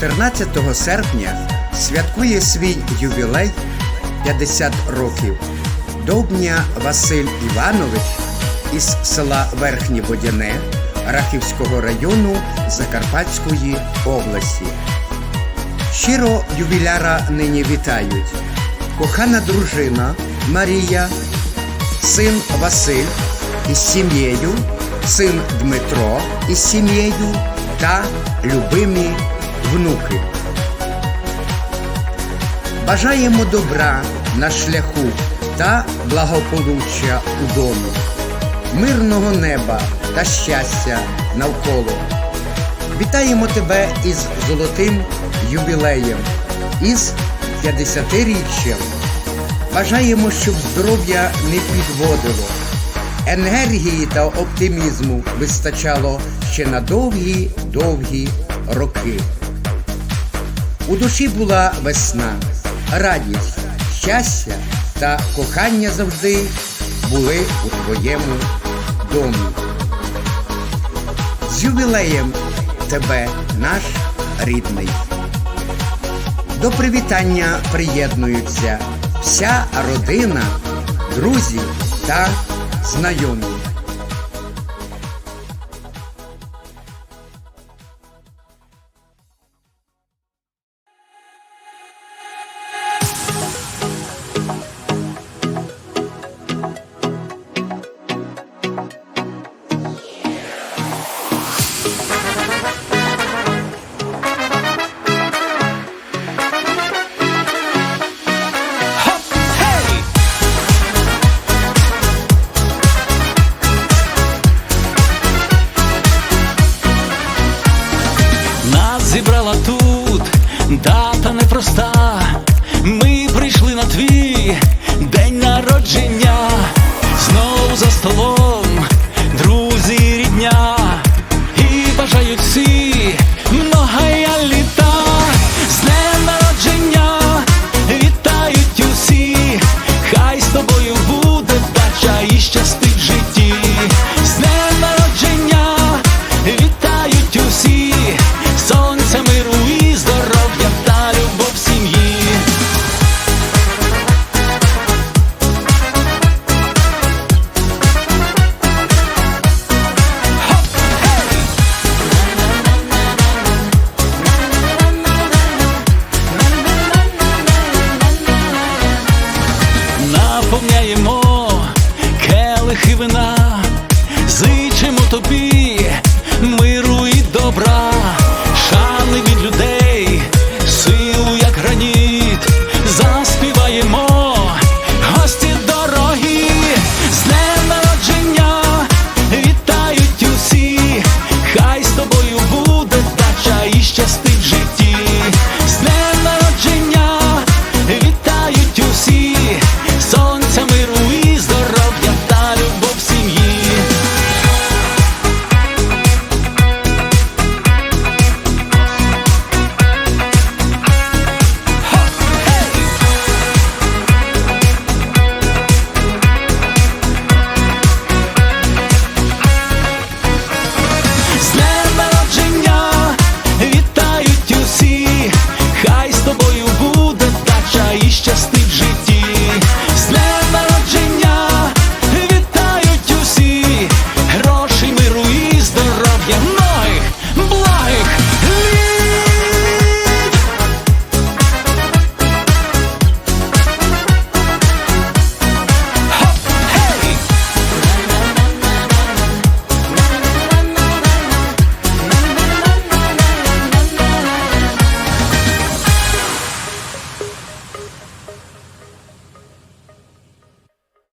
14 серпня святкує свій ювілей 50 років. Довбня Василь Іванович із села Верхнє Водяне Рахівського району Закарпатської області. Щиро ювіляра нині вітають. Кохана дружина Марія, син Василь із сім'єю, син Дмитро із сім'єю та любимі внуки. Бажаємо добра на шляху та благополуччя у дому, мирного неба та щастя навколо. Вітаємо тебе із золотим ювілеєм, із 50-річчям. Бажаємо, щоб здоров'я не підводило, енергії та оптимізму вистачало ще на довгі-довгі роки. У душі була весна, радість, щастя та кохання завжди були у твоєму домі. З ювілеєм тебе, наш рідний. До привітання приєднуються вся родина, друзі та знайомі. зібрала тут дата непроста. Ми прийшли на твій день народження. наповняємо келихи вина, зичимо тобі мир.